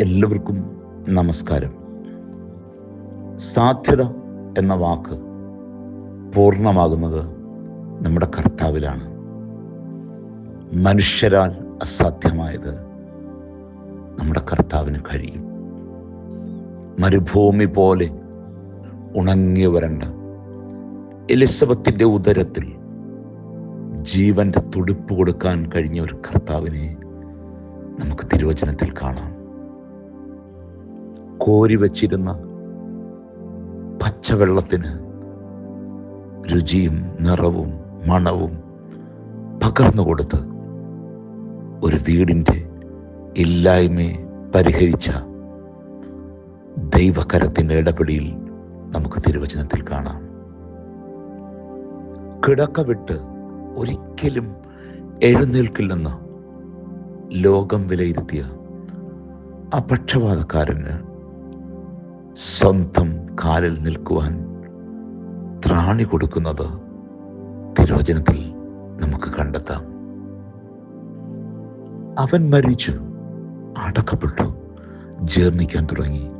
എല്ലാവർക്കും നമസ്കാരം. സാധ്യത എന്ന വാക്ക് പൂർണമാകുന്നത് നമ്മുടെ കർത്താവിലാണ്. മനുഷ്യരാൽ അസാധ്യമായത് നമ്മുടെ കർത്താവിന് കഴിയും. മരുഭൂമി പോലെ ഉണങ്ങി വരണ്ട എലിസബത്തിന്റെ ഉദരത്തിൽ ജീവന്റെ തുടിപ്പ് കൊടുക്കാൻ കഴിഞ്ഞ ഒരു കർത്താവിനെ നമുക്ക് തിരുവചനത്തിൽ കാണാം. കോരി വച്ചിരുന്ന പച്ചവെള്ളത്തിന് രുചിയും നിറവും മണവും പകർന്നു കൊടുത്ത് ഒരു വീടിന്റെ ഇല്ലായ്മയെ പരിഹരിച്ച ദൈവകരത്തിന്റെ ഇടപെടിയിൽ നമുക്ക് തിരുവചനത്തിൽ കാണാം. കിടക്ക വിട്ട് ഒരിക്കലും എഴുന്നേൽക്കില്ലെന്ന് ലോകം വിലയിരുത്തിയ ആ പക്ഷപാതക്കാരന് സ്വന്തം കാലിൽ നിൽക്കുവാൻ ത്രാണി കൊടുക്കുന്നത് തിരുവചനത്തിൽ നമുക്ക് കണ്ടെത്താം. അവൻ മരിച്ചു അടക്കപ്പെട്ടു ജീർണിക്കാൻ തുടങ്ങി.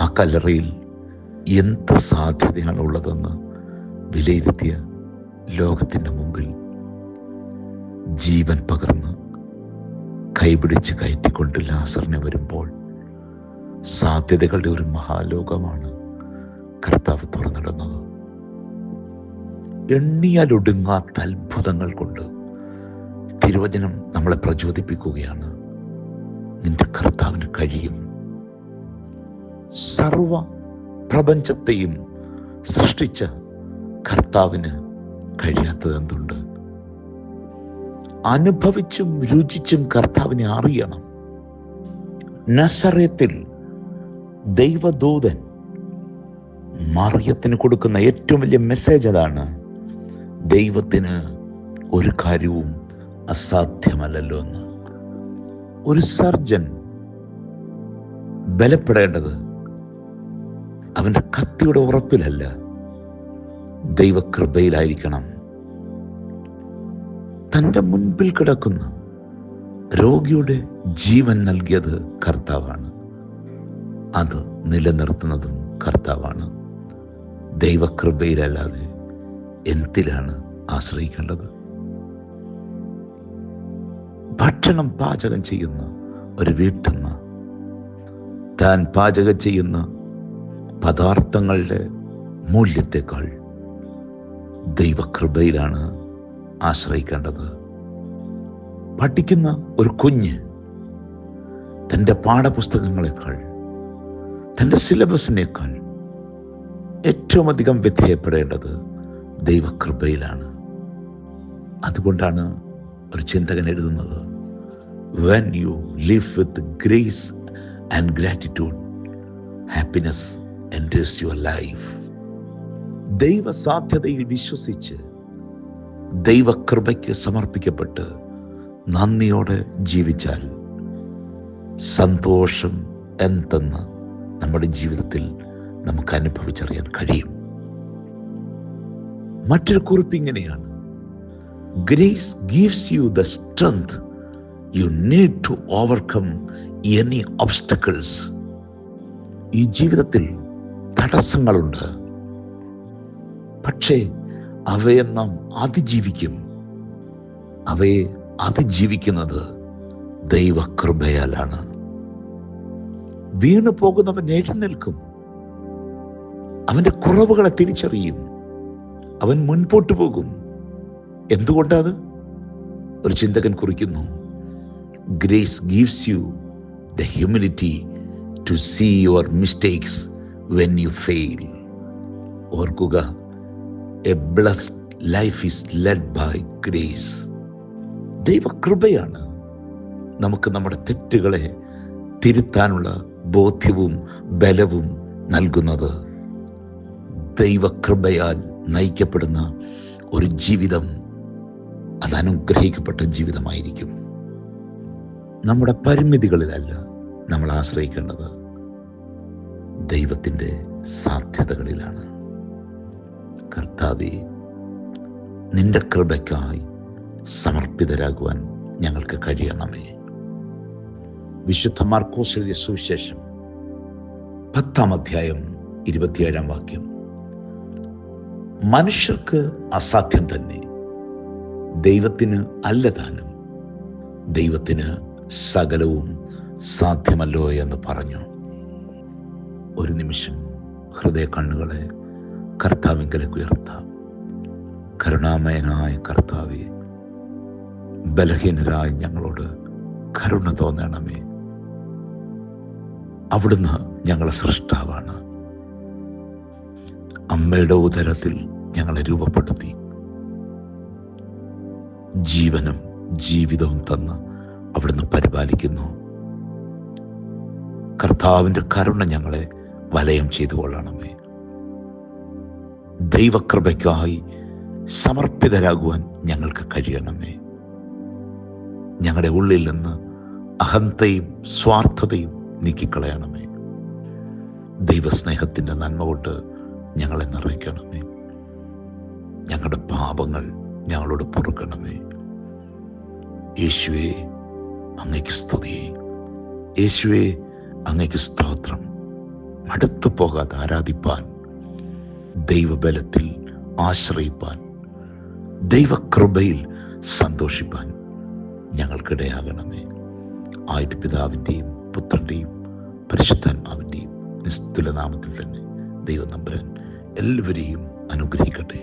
ആ കല്ലറയിൽ എന്ത് സാധ്യതയാണ് ഉള്ളതെന്ന് വിലയിരുത്തിയ ലോകത്തിന്റെ മുമ്പിൽ ജീവൻ പകർന്ന് കൈപിടിച്ച് കയറ്റിക്കൊണ്ട് ലാസറിനെ വരുമ്പോൾ സാധ്യതകളുടെ ഒരു മഹാലോകമാണ് കർത്താവ് തുറന്നിടുന്നത്. എണ്ണിയാലൊടുങ്ങാത്ത അത്ഭുതങ്ങൾ കൊണ്ട് തിരുവചനം നമ്മളെ പ്രചോദിപ്പിക്കുകയാണ്. നിന്റെ കർത്താവിന് കഴിയും. സർവ പ്രപഞ്ചത്തെയും സൃഷ്ടിച്ച കർത്താവിന് കഴിയാത്തത് എന്തുണ്ട്? അനുഭവിച്ചും രുചിച്ചും കർത്താവിനെ അറിയണം. നസറയത്തിൽ ദൈവദൂതൻ മറിയത്തിന് കൊടുക്കുന്ന ഏറ്റവും വലിയ മെസ്സേജ് അതാണ് ദൈവത്തിന് ഒരു കാര്യവും അസാധ്യമല്ലല്ലോ എന്ന്. ഒരു സർജൻ ബലപ്പെടേണ്ടത് അവന്റെ കത്തിയുടെ ഉറപ്പിലല്ല. ദൈവകൃപയിലായിരിക്കണം. തന്റെ മുൻപിൽ കിടക്കുന്ന രോഗിയുടെ ജീവൻ നൽകിയത് കർത്താവാണ്. അത് നിലനിർത്തുന്നതും കർത്താവാണ്. ദൈവകൃപയിലല്ലാതെ എന്തിലാണ് ആശ്രയിക്കേണ്ടത്? ഭക്ഷണം പാചകം ചെയ്യുന്ന ഒരു വീട്ടമ്മ താൻ പാചകം ചെയ്യുന്ന പദാർത്ഥങ്ങളുടെ മൂല്യത്തെക്കാൾ ദൈവകൃപയിലാണ് ആശ്രയിക്കേണ്ടത്. പഠിക്കുന്ന ഒരു കുഞ്ഞ് തന്റെ പാഠപുസ്തകങ്ങളെക്കാൾ തന്റെ സിലബസിനേക്കാൾ ഏറ്റവും അധികം വിധേയപ്പെടേണ്ടത് ദൈവകൃപയിലാണ്. അതുകൊണ്ടാണ് ഒരു ചിന്തകൻ എഴുതുന്നത് when you live with grace and gratitude happiness enters your life ദൈവ സാധ്യതയിൽ വിശ്വസിച്ച് ദൈവകൃപയ്ക്ക് സമർപ്പിക്കപ്പെട്ട് നന്ദിയോടെ ജീവിച്ചാൽ സന്തോഷം എന്തെന്ന് നമ്മുടെ ജീവിതത്തിൽ നമുക്ക് അനുഭവിച്ചറിയാൻ കഴിയും. മറ്റൊരു കുറിപ്പ് ഇങ്ങനെയാണ്. Grace gives you the strength you need to overcome any obstacles ഈ ജീവിതത്തിൽ തടസ്സങ്ങളുണ്ട്. പക്ഷേ അവയെ നാം അതിജീവിക്കും. അവയെ അതിജീവിക്കുന്നത് ദൈവകൃപയാലാണ്. വീണു പോകുന്നവൻ എഴുന്നേൽക്കും അവന്റെ കുറവുകളെ തിരിച്ചറിയും. അവൻ മുൻപോട്ട് പോകും. എന്തുകൊണ്ടത്? ഒരു ചിന്തകൻ കുറിക്കുന്നു. Grace gives you the humility to see your mistakes when you fail ഓർക്കുക a blessed life is led by grace ദൈവകൃപയാണ് നമുക്ക് നമ്മുടെ തെറ്റുകളെ തിരുത്താനുള്ള ബോധ്യവും ബലവും നൽകുന്നത്. ദൈവകൃപയാൽ നയിക്കപ്പെടുന്ന ഒരു ജീവിതം അത് അനുഗ്രഹിക്കപ്പെട്ട ജീവിതമായിരിക്കും. നമ്മുടെ പരിമിതികളിലല്ല നമ്മൾ ആശ്രയിക്കേണ്ടത്. ദൈവത്തിന്റെ സാധ്യതകളിലാണ്. കർത്താവെ നിന്റെ കൃപയ്ക്കായി സമർപ്പിതരാകുവാൻ ഞങ്ങൾക്ക് കഴിയണമേ. വിശുദ്ധ മാർക്കോസിലെ സുവിശേഷം പത്താം അധ്യായം ഇരുപത്തിയേഴാം വാക്യം. മനുഷ്യർക്ക് അസാധ്യം തന്നെ. ദൈവത്തിന് അല്ല താനും ദൈവത്തിന് സകലവും സാധ്യമല്ലോ എന്ന് പറഞ്ഞു. ഒരു നിമിഷം ഹൃദയ കണ്ണുകളെ കർത്താവിങ്കലേക്ക് ഉയർത്താം. കരുണാമയനായ കർത്താവെ ബലഹീനരായ ഞങ്ങളോട് കരുണ തോന്നണമേ. അവിടുന്ന് ഞങ്ങളെ സൃഷ്ടാവാണ്. അമ്മയുടെ ഉദരത്തിൽ ഞങ്ങളെ രൂപപ്പെടുത്തി. ജീവനും ജീവിതവും തന്ന് അവിടുന്ന് പരിപാലിക്കുന്നു. കർത്താവിന്റെ കരുണ ഞങ്ങളെ വലയം ചെയ്തു കൊള്ളണമേ. ദൈവകൃപയ്ക്കായി സമർപ്പിതരാകുവാൻ ഞങ്ങൾക്ക് കഴിയണമേ. ഞങ്ങളുടെ ഉള്ളിൽ നിന്ന് അഹന്തയും സ്വാർത്ഥതയും നീക്കിക്കളയണമേ. ദൈവസ്നേഹത്തിന്റെ നന്മ കൊണ്ട് ഞങ്ങളെ നിറയ്ക്കണമേ. ഞങ്ങളുടെ പാപങ്ങൾ ഞങ്ങളോട് പൊറുക്കണമേ. യേശുവേ അങ്ങയ്ക്ക് സ്തുതി. യേശുവേ അങ്ങയ്ക്ക് സ്തോത്രം. മടുത്തു പോകാതെ ആരാധിപ്പാൻ ദൈവബലത്തിൽ ആശ്രയിപ്പാൻ ദൈവകൃപയിൽ സന്തോഷിപ്പാൻ ഞങ്ങൾക്കിടയാകണമേ. ആയത് പിതാവിന്റെയും പുത്രന്റെയും പരിശുദ്ധാത്മാവിന്റെയും നിസ്തുല നാമത്തിൽ തന്നെ ദൈവനമ്പരൻ എല്ലാവരെയും അനുഗ്രഹിക്കട്ടെ.